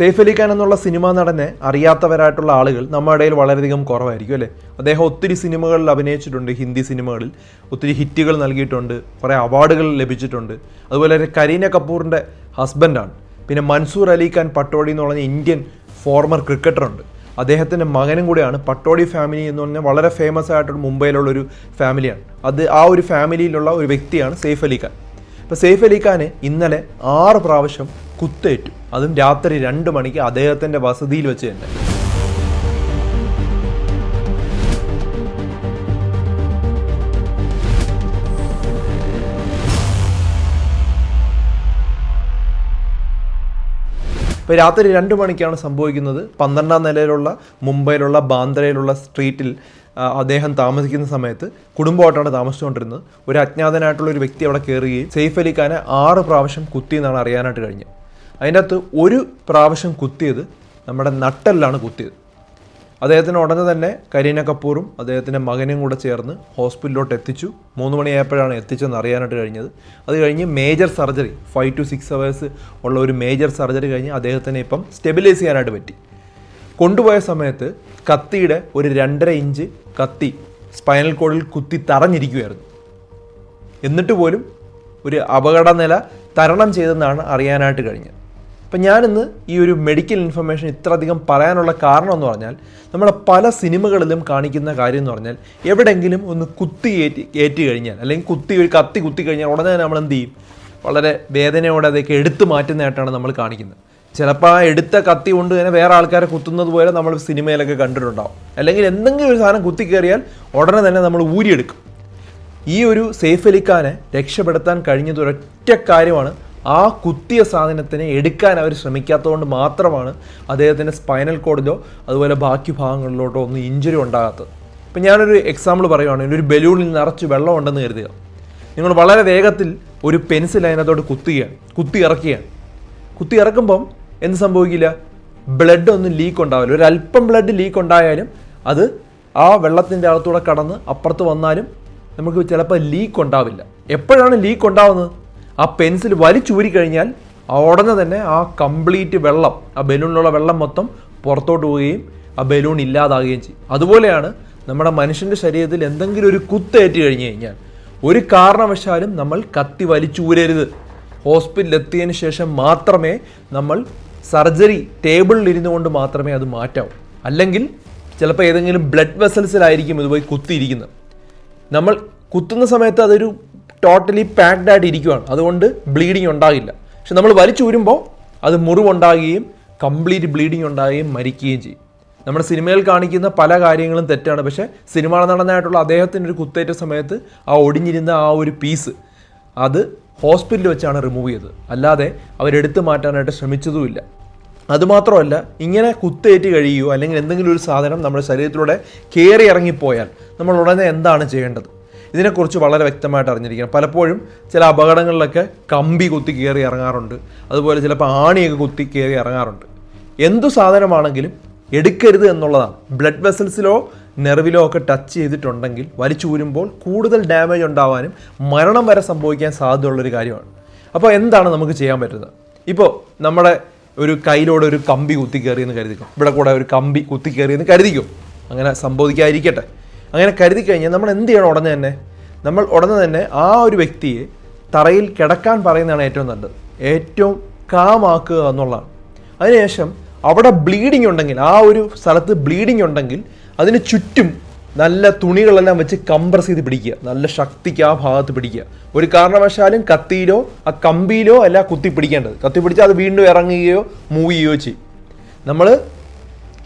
സെയ്ഫ് അലി ഖാൻ എന്നുള്ള സിനിമാ നടനെ അറിയാത്തവരായിട്ടുള്ള ആളുകൾ നമ്മുടെ ഇടയിൽ വളരെയധികം കുറവായിരിക്കും അല്ലേ? അദ്ദേഹം ഒത്തിരി സിനിമകളിൽ അഭിനയിച്ചിട്ടുണ്ട് ഹിന്ദി സിനിമകളിൽ. ഒത്തിരി ഹിറ്റുകൾ നൽകിയിട്ടുണ്ട് കുറേ അവാർഡുകൾ ലഭിച്ചിട്ടുണ്ട്. അതുപോലെ തന്നെ കരീന കപൂറിന്റെ ഹസ്ബൻഡാണ്. പിന്നെ മൻസൂർ അലി ഖാൻ പട്ടോടി എന്ന് പറഞ്ഞ ഇന്ത്യൻ ഫോർമർ ക്രിക്കറ്ററുണ്ട്. അദ്ദേഹത്തിന്റെ മകനും കൂടിയാണ് പട്ടോടി ഫാമിലി എന്ന് പറഞ്ഞാൽ വളരെ ഫേമസ് ആയിട്ടൊരു മുംബൈയിലുള്ള ഒരു ഫാമിലിയാണ്. അത് ആ ഒരു ഫാമിലിയിലുള്ള ഒരു വ്യക്തിയാണ് സെയ്ഫ് അലി ഖാൻ. ഇപ്പോൾ സെയ്ഫ് അലി ഖാന് ഇന്നലെ ആറ് പ്രാവശ്യം കുത്തേറ്റു. അതും രാത്രി രണ്ട് മണിക്ക് അദ്ദേഹത്തിന്റെ വസതിയിൽ വെച്ച് തന്നെ. ഇപ്പോൾ രാത്രി രണ്ട് മണിക്കാണ് സംഭവിക്കുന്നത്. പന്ത്രണ്ടാം നിലയിലുള്ള മുംബൈയിലുള്ള ബാന്ദ്രയിലുള്ള സ്ട്രീറ്റിൽ അദ്ദേഹം താമസിക്കുന്ന സമയത്ത് കുടുംബമായിട്ടാണ് താമസിച്ചുകൊണ്ടിരുന്നത്. ഒരു അജ്ഞാതനായിട്ടുള്ള ഒരു വ്യക്തി അവിടെ കയറുകയും സെയ്ഫ് അലി ഖാനെ ആറ് പ്രാവശ്യം കുത്തി എന്നാണ് അറിയാനായിട്ട് കഴിഞ്ഞത്. അതിന്റെ അകത്ത് ഒരു പ്രാവശ്യം കുത്തിയത് നമ്മുടെ നട്ടെല്ലാണ് കുത്തിയത്. അദ്ദേഹത്തിന് ഉടനെ തന്നെ കരീന കപൂറും അദ്ദേഹത്തിന്റെ മകനും കൂടെ ചേർന്ന് ഹോസ്പിറ്റലിലോട്ട് എത്തിച്ചു. മൂന്ന് മണിയായപ്പോഴാണ് എത്തിച്ചെന്ന് അറിയാനായിട്ട് കഴിഞ്ഞത്. അത് കഴിഞ്ഞ് major surgery five to six hours ഉള്ള ഒരു മേജർ സർജറി കഴിഞ്ഞ് അദ്ദേഹത്തിനെ ഇപ്പം സ്റ്റെബിലൈസ് ചെയ്യാനായിട്ട് പറ്റി. കൊണ്ടുപോയ സമയത്ത് കത്തിയുടെ ഒരു രണ്ടര ഇഞ്ച് കത്തി സ്പൈനൽ കോഡിൽ കുത്തി തറഞ്ഞിരിക്കുകയായിരുന്നു. എന്നിട്ട് പോലും ഒരു അപകട നില തരണം ചെയ്തെന്നാണ് അറിയാനായിട്ട് കഴിഞ്ഞത്. അപ്പം ഞാനിന്ന് ഈ ഒരു മെഡിക്കൽ ഇൻഫർമേഷൻ ഇത്രയധികം പറയാനുള്ള കാരണം എന്ന് പറഞ്ഞാൽ നമ്മുടെ പല സിനിമകളിലും കാണിക്കുന്ന കാര്യം എന്ന് പറഞ്ഞാൽ എവിടെയെങ്കിലും ഒന്ന് കുത്തി ഏറ്റി ഏറ്റി കഴിഞ്ഞാൽ അല്ലെങ്കിൽ കുത്തി ഒരു കത്തി കുത്തി കഴിഞ്ഞാൽ ഉടനെ നമ്മൾ എന്ത് ചെയ്യും? വളരെ വേദനയോടെ അതൊക്കെ എടുത്തു മാറ്റുന്നതായിട്ടാണ് നമ്മൾ കാണിക്കുന്നത്. ചിലപ്പോൾ ആ എടുത്ത കത്തി കൊണ്ട് തന്നെ വേറെ ആൾക്കാരെ കുത്തുന്നത് പോലെ നമ്മൾ സിനിമയിലൊക്കെ കണ്ടിട്ടുണ്ടാവും. അല്ലെങ്കിൽ എന്തെങ്കിലും ഒരു സാധനം കുത്തി കയറിയാൽ ഉടനെ തന്നെ നമ്മൾ ഊരിയെടുക്കും. ഈ ഒരു സേഫ് അലിഖാനെ രക്ഷപ്പെടുത്താൻ കഴിഞ്ഞത് ഒരൊറ്റ കാര്യമാണ് ആ കുത്തിയ സാധനത്തിനെ എടുക്കാൻ അവർ ശ്രമിക്കാത്തതുകൊണ്ട് മാത്രമാണ് അദ്ദേഹത്തിന്റെ സ്പൈനൽ കോഡിലോ അതുപോലെ ബാക്കി ഭാഗങ്ങളിലോട്ടോ ഒന്നും ഇഞ്ചുറി ഉണ്ടാകാത്തത്. ഇപ്പം ഞാനൊരു എക്സാമ്പിൾ പറയുവാണെങ്കിൽ ഒരു ബലൂണിൽ നിറച്ച് വെള്ളം ഉണ്ടെന്ന് കരുതുക. നിങ്ങൾ വളരെ വേഗത്തിൽ ഒരു പെൻസിൽ അതിനകത്തോട്ട് കുത്തുകയാണ്. കുത്തി ഇറക്കുകയാണ്. കുത്തി ഇറക്കുമ്പം എന്ത് സംഭവിക്കില്ല? ബ്ലഡ് ഒന്നും ലീക്ക് ഉണ്ടാവില്ല. ഒരു അല്പം ബ്ലഡ് ലീക്ക് ഉണ്ടായാലും അത് ആ വെള്ളത്തിന്റെ അകത്തൂടെ കടന്ന് അപ്പുറത്ത് വന്നാലും നമുക്ക് ചിലപ്പോൾ ലീക്ക് ഉണ്ടാവില്ല. എപ്പോഴാണ് ലീക്ക് ഉണ്ടാവുന്നത്? ആ പെൻസിൽ വലിച്ചൂരി കഴിഞ്ഞാൽ ഉടനെ തന്നെ ആ കംപ്ലീറ്റ് വെള്ളം ആ ബലൂണിലുള്ള വെള്ളം മൊത്തം പുറത്തോട്ട് പോവുകയും ആ ബലൂൺ ഇല്ലാതാകുകയും ചെയ്യും. അതുപോലെയാണ് നമ്മുടെ മനുഷ്യന്റെ ശരീരത്തിൽ എന്തെങ്കിലും ഒരു കുത്തേറ്റ് കഴിഞ്ഞ് കഴിഞ്ഞാൽ ഒരു കാരണവശാലും നമ്മൾ കത്തി വലിച്ചൂരരുത്. ഹോസ്പിറ്റലിൽ എത്തിയതിന് ശേഷം മാത്രമേ നമ്മൾ സർജറി ടേബിളിൽ ഇരുന്നു കൊണ്ട് മാത്രമേ അത് മാറ്റാവൂ. അല്ലെങ്കിൽ ചിലപ്പോൾ ഏതെങ്കിലും ബ്ലഡ് വെസൽസിലായിരിക്കും ഇതുപോയി കുത്തിയിരിക്കുന്നത്. നമ്മൾ കുത്തുന്ന സമയത്ത് അതൊരു ടോട്ടലി പാക്ഡ് ആയിട്ട് അതുകൊണ്ട് ബ്ലീഡിങ് ഉണ്ടാകില്ല. പക്ഷെ നമ്മൾ വലിച്ചൂരുമ്പോൾ അത് മുറിവുണ്ടാകുകയും കംപ്ലീറ്റ് ബ്ലീഡിങ് ഉണ്ടാകുകയും മരിക്കുകയും ചെയ്യും. നമ്മുടെ സിനിമയിൽ കാണിക്കുന്ന പല കാര്യങ്ങളും തെറ്റാണ്. പക്ഷേ സിനിമ നടനായിട്ടുള്ള അദ്ദേഹത്തിന്റെ ഒരു കുത്തേറ്റ സമയത്ത് ആ ഒടിഞ്ഞിരുന്ന ആ ഒരു പീസ് അത് ഹോസ്പിറ്റലിൽ വെച്ചാണ് റിമൂവ് ചെയ്തത്. അല്ലാതെ അവരെടുത്ത് മാറ്റാനായിട്ട് ശ്രമിച്ചതുമില്ല. അതുമാത്രമല്ല ഇങ്ങനെ കുത്തേറ്റ് കഴിയുകയോ അല്ലെങ്കിൽ എന്തെങ്കിലും ഒരു സാധനം നമ്മുടെ ശരീരത്തിലൂടെ കയറി ഇറങ്ങിപ്പോയാൽ നമ്മൾ ഉടനെ എന്താണ് ചെയ്യേണ്ടത്? ഇതിനെക്കുറിച്ച് വളരെ വ്യക്തമായിട്ട് അറിഞ്ഞിരിക്കണം. പലപ്പോഴും ചില അപകടങ്ങളിലൊക്കെ കമ്പി കുത്തി കയറി ഇറങ്ങാറുണ്ട്. അതുപോലെ ചിലപ്പോൾ ആണിയൊക്കെ കുത്തി കയറി ഇറങ്ങാറുണ്ട്. എന്തു സാധനമാണെങ്കിലും എടുക്കരുത് എന്നുള്ളതാണ്. ബ്ലഡ് വെസൽസിലോ നെർവിലോ ഒക്കെ ടച്ച് ചെയ്തിട്ടുണ്ടെങ്കിൽ വലിച്ചൂരുമ്പോൾ കൂടുതൽ ഡാമേജ് ഉണ്ടാവാനും മരണം വരെ സംഭവിക്കാൻ സാധ്യതയുള്ളൊരു കാര്യമാണ്. അപ്പോൾ എന്താണ് നമുക്ക് ചെയ്യാൻ പറ്റുന്നത്? ഇപ്പോൾ നമ്മുടെ ഒരു കയ്യിലൂടെ ഒരു കമ്പി കുത്തി കയറിയെന്ന് കരുതിക്കും? ഇവിടെ കൂടെ ഒരു കമ്പി കുത്തി കയറിയെന്ന് കരുതിക്കും? അങ്ങനെ സംഭവിക്കാതിരിക്കട്ടെ. അങ്ങനെ കരുതി കഴിഞ്ഞാൽ നമ്മൾ എന്ത് ചെയ്യണം ഉടനെ തന്നെ? നമ്മൾ ഉടനെ തന്നെ ആ ഒരു വ്യക്തിയെ തറയിൽ കിടക്കാൻ പറയുന്നതാണ് ഏറ്റവും നല്ലത്. ഏറ്റവും കാമാക്കുക എന്നുള്ളതാണ്. അതിനുശേഷം അവിടെ ബ്ലീഡിംഗ് ഉണ്ടെങ്കിൽ ആ ഒരു സ്ഥലത്ത് ബ്ലീഡിംഗ് ഉണ്ടെങ്കിൽ അതിന് ചുറ്റും നല്ല തുണികളെല്ലാം വെച്ച് കംപ്രസ് ചെയ്ത് പിടിക്കുക. നല്ല ശക്തിക്ക് ആ ഭാഗത്ത് പിടിക്കുക. ഒരു കാരണവശാലും കത്തിയിലോ ആ കമ്പിയിലോ അല്ല കുത്തി പിടിക്കേണ്ടത്. കത്തി പിടിച്ചാൽ അത് വീണ്ടും ഇറങ്ങുകയോ മൂവ് ചെയ്യുകയോ ചെയ്യും. നമ്മൾ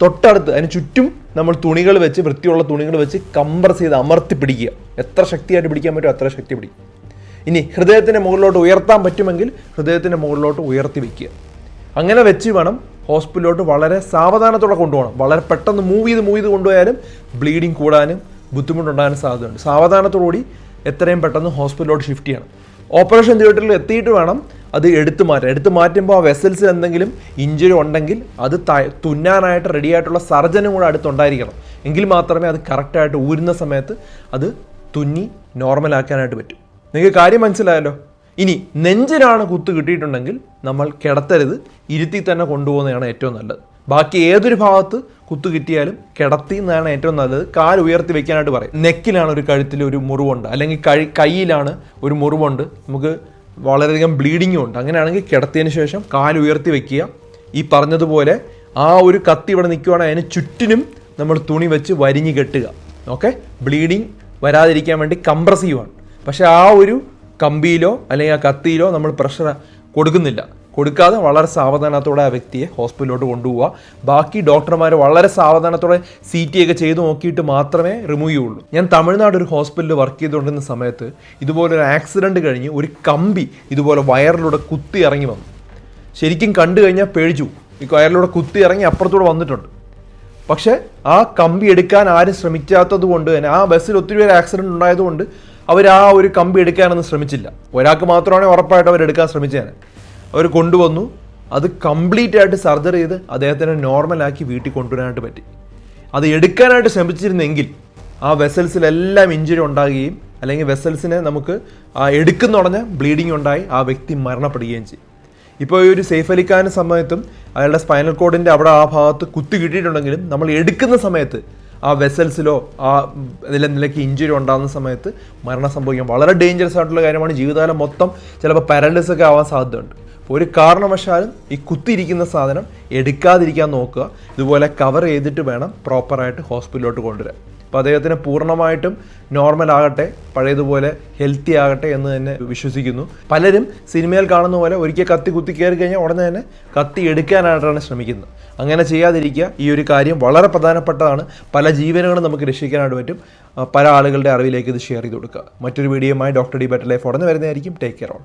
തൊട്ടടുത്ത് അതിന് ചുറ്റും നമ്മൾ തുണികൾ വെച്ച് വൃത്തിയുള്ള തുണികൾ വെച്ച് കംപ്രസ് ചെയ്ത് അമർത്തി പിടിക്കുക. എത്ര ശക്തിയായിട്ട് പിടിക്കാൻ പറ്റുമോ അത്ര ശക്തി പിടിക്കും. ഇനി ഹൃദയത്തിന്റെ മുകളിലോട്ട് ഉയർത്താൻ പറ്റുമെങ്കിൽ ഹൃദയത്തിന്റെ മുകളിലോട്ട് ഉയർത്തി വയ്ക്കുക അങ്ങനെ വെച്ച് വേണം ഹോസ്പിറ്റലിലോട്ട് വളരെ സാവധാനത്തോടെ കൊണ്ടുപോകണം. വളരെ പെട്ടെന്ന് മൂവ് ചെയ്ത് മൂവ് ചെയ്ത് കൊണ്ടുപോയാലും ബ്ലീഡിങ് കൂടാനും ബുദ്ധിമുട്ടുണ്ടാകാനും സാധ്യതയുണ്ട്. സാവധാനത്തോടുകൂടി എത്രയും പെട്ടെന്ന് ഹോസ്പിറ്റലിലോട്ട് ഷിഫ്റ്റ് ചെയ്യണം. ഓപ്പറേഷൻ തിയേറ്ററിൽ എത്തിയിട്ട് വേണം അത് എടുത്തു മാറ്റാൻ. എടുത്തു മാറ്റുമ്പോൾ ആ വെസൽസ് എന്തെങ്കിലും ഇഞ്ചുറി ഉണ്ടെങ്കിൽ അത് തുന്നാനായിട്ട് റെഡി ആയിട്ടുള്ള സർജനും കൂടെ അടുത്തുണ്ടായിരിക്കണം. എങ്കിൽ മാത്രമേ അത് കറക്റ്റായിട്ട് ഊരുന്ന സമയത്ത് അത് തുന്നി നോർമലാക്കാനായിട്ട് പറ്റും. നിങ്ങൾക്ക് കാര്യം മനസ്സിലായല്ലോ? ഇനി നെഞ്ചിലാണ് കുത്ത് കിട്ടിയിട്ടുണ്ടെങ്കിൽ നമ്മൾ കിടത്തരുത്. ഇരുത്തി തന്നെ കൊണ്ടുപോകുന്നതാണ് ഏറ്റവും നല്ലത്. ബാക്കി ഏതൊരു ഭാഗത്ത് കുത്ത് കിട്ടിയാലും കിടത്തി എന്നാണ് ഏറ്റവും നല്ലത്. കാൽ ഉയർത്തി വെക്കാനായിട്ട് പറയും. നെക്കിലാണ് ഒരു കഴുത്തിൽ ഒരു മുറിവുണ്ട്. അല്ലെങ്കിൽ കഴി കയ്യിലാണ് ഒരു മുറിവുണ്ട്. നമുക്ക് വളരെയധികം ബ്ലീഡിങ്ങും ഉണ്ട്. അങ്ങനെയാണെങ്കിൽ കിടത്തിയതിന് ശേഷം കാൽ ഉയർത്തി വെക്കുക. ഈ പറഞ്ഞതുപോലെ ആ ഒരു കത്തി ഇവിടെ നിൽക്കുകയാണെങ്കിൽ അതിന് ചുറ്റിനും നമ്മൾ തുണി വെച്ച് വരിഞ്ഞ് കെട്ടുക. ഓക്കെ? ബ്ലീഡിങ് വരാതിരിക്കാൻ വേണ്ടി കംപ്രസീവാണ് പക്ഷേ ആ ഒരു കമ്പിയിലോ അല്ലെങ്കിൽ ആ കത്തിയിലോ നമ്മൾ പ്രഷർ കൊടുക്കുന്നില്ല. കൊടുക്കാതെ വളരെ സാവധാനത്തോടെ ആ വ്യക്തിയെ ഹോസ്പിറ്റലിലോട്ട് കൊണ്ടുപോവുക. ബാക്കി ഡോക്ടർമാർ വളരെ സാവധാനത്തോടെ സി ടി ഒക്കെ ചെയ്ത് നോക്കിയിട്ട് മാത്രമേ റിമൂവ് ചെയ്യുള്ളൂ. ഞാൻ തമിഴ്നാട് ഒരു ഹോസ്പിറ്റലിൽ വർക്ക് ചെയ്തുകൊണ്ടിരുന്ന സമയത്ത് ഇതുപോലൊരു ആക്സിഡന്റ് കഴിഞ്ഞ് ഒരു കമ്പി ഇതുപോലെ വയറിലൂടെ കുത്തി ഇറങ്ങി വന്നു. ശരിക്കും കണ്ടു കഴിഞ്ഞാൽ പേടിച്ചു. ഈ വയറിലൂടെ കുത്തി ഇറങ്ങി അപ്പുറത്തൂടെ വന്നിട്ടുണ്ട്. പക്ഷേ ആ കമ്പി എടുക്കാൻ ആരും ശ്രമിക്കാത്തത് കൊണ്ട് തന്നെ ആ ബസ്സിൽ ഒത്തിരി പേര് ആക്സിഡന്റ് ഉണ്ടായതുകൊണ്ട് അവർ ആ ഒരു കമ്പി എടുക്കാനൊന്നും ശ്രമിച്ചില്ല. ഒരാൾക്ക് മാത്രമാണ് ഉറപ്പായിട്ട് അവർ എടുക്കാൻ ശ്രമിച്ചേനെ. അവർ കൊണ്ടുവന്നു. അത് കംപ്ലീറ്റ് ആയിട്ട് സർജറി ചെയ്ത് അദ്ദേഹത്തിനെ നോർമലാക്കി വീട്ടിൽ കൊണ്ടുവരാനായിട്ട് പറ്റി. അത് എടുക്കാനായിട്ട് ശ്രമിച്ചിരുന്നെങ്കിൽ ആ വെസൽസിലെല്ലാം ഇഞ്ചുറി ഉണ്ടാകുകയും അല്ലെങ്കിൽ വെസൽസിനെ നമുക്ക് ആ എടുക്കുന്ന ഉടനെ ബ്ലീഡിങ് ഉണ്ടായി ആ വ്യക്തി മരണപ്പെടുകയും ചെയ്യും. ഇപ്പോൾ ഈ ഒരു സേഫ് അലിക്കാൻ സമയത്തും അയാളുടെ സ്പൈനൽ കോഡിന്റെ അവിടെ ആ ഭാഗത്ത് കുത്തി കിട്ടിയിട്ടുണ്ടെങ്കിലും നമ്മൾ എടുക്കുന്ന സമയത്ത് ആ വെസൽസിലോ ആ ഇതിലെന്തിലേക്ക് ഇഞ്ചുറി ഉണ്ടാകുന്ന സമയത്ത് മരണം സംഭവിക്കാം. വളരെ ഡേഞ്ചറസ് ആയിട്ടുള്ള കാര്യമാണ് ജീവിതകാലം മൊത്തം ചിലപ്പോൾ പാരലിസ് ഒക്കെ ആവാൻ സാധ്യതയുണ്ട്. ഒരു കാരണവശാലും ഈ കുത്തിയിരിക്കുന്ന സാധനം എടുക്കാതിരിക്കാൻ നോക്കുക. ഇതുപോലെ കവർ ചെയ്തിട്ട് വേണം പ്രോപ്പറായിട്ട് ഹോസ്പിറ്റലിലോട്ട് കൊണ്ടുവരാൻ. അപ്പോൾ അദ്ദേഹത്തിന് പൂർണമായിട്ടും നോർമൽ ആകട്ടെ പഴയതുപോലെ ഹെൽത്തി ആകട്ടെ എന്ന് തന്നെ വിശ്വസിക്കുന്നു. പലരും സിനിമയിൽ കാണുന്ന പോലെ ഒരിക്കൽ കത്തി കുത്തി കയറി കഴിഞ്ഞാൽ ഉടനെ തന്നെ കത്തി എടുക്കാനായിട്ടാണ് ശ്രമിക്കുന്നത്. അങ്ങനെ ചെയ്യാതിരിക്കുക ഈ ഒരു കാര്യം വളരെ പ്രധാനപ്പെട്ടതാണ്. പല ജീവനുകളും നമുക്ക് രക്ഷിക്കാനായിട്ട് പറ്റും. പല ആളുകളുടെ അറിവിലേക്ക് ഇത് ഷെയർ ചെയ്ത് കൊടുക്കുക. മറ്റൊരു വീഡിയോയുമായി ഡോക്ടർ ഡി ബെറ്റർ ലൈഫ് ഉടനെ വരുന്നതായിരിക്കും. Take care on